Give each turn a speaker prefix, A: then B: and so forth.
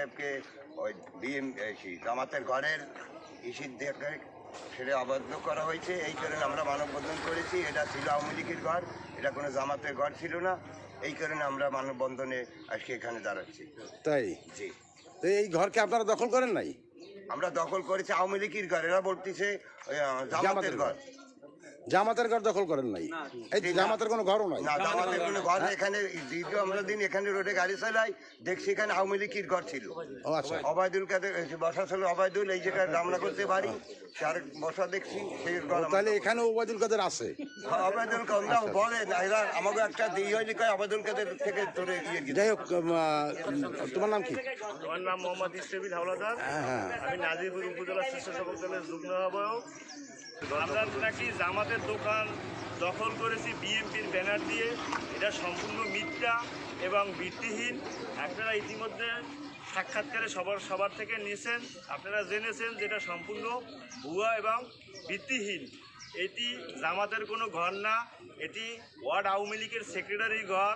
A: সাহেবকে ওই বিএম জামাতের ঘরের ইসির দেখে সেটা আবদ্ধ করা হয়েছে। এই কারণে আমরা মানববন্ধন করেছি। এটা ছিল আওয়ামী লীগের ঘর। এটা কোনো জামাতের ঘর ছিল না। এই কারণে আমরা মানববন্ধনে আজকে এখানে দাঁড়াচ্ছি।
B: তাই?
A: জি।
B: তো এই ঘরকে আপনারা দখল করেন নাই?
A: আমরা দখল করেছি আওয়ামী লীগের ঘর। এরা বলতেছে জামাতের ঘর।
B: জামাতের ঘর দখল করেন নাই। এই জামাতের কোনো ঘরও নাই।
A: জামাতের কোনো ঘর নেই। এখানে আমরা দিন এখানে রোডে গাড়ি চালাই দেখছি এখানে আওয়ামী লীগের ঘর ছিল।
B: ও আচ্ছা।
A: অবায়দুল কাদের বসা ছিল অবায়দুল এই জায়গায় রামনা করতে পারি তার বসা দেখছি সেই
B: তাহলে এখানে ওবায়দুল কাদের আছে।
A: অবায়দুল কাদরা বলে না এরা আমাকে একটা হইলে কয় অবায়দুল কাদের থেকে ইয়ে
B: যাই হোক তোমার নাম কি?
C: আমার নাম মোহাম্মদ ইস্টেবিল হাওলাদার।
B: হ্যাঁ হ্যাঁ।
C: আমি নাজিরপুর উপজেলা স্বেচ্ছাসেবক দলের যুগ্ম আহ্বায়ক। আমরা নাকি জামাতের দোকান দখল করেছি, বিএনপির ব্যানার দিয়ে। এটা সম্পূর্ণ মিথ্যা এবং ভিত্তিহীন। আপনারা ইতিমধ্যে সাক্ষাৎকারে সবার সবার থেকে নিয়েছেন। আপনারা জেনেছেন যেটা সম্পূর্ণ ভুয়া এবং ভিত্তিহীন। এটি জামাতের কোনো ঘর না, এটি ওয়ার্ড আওয়ামী লীগের সেক্রেটারি ঘর।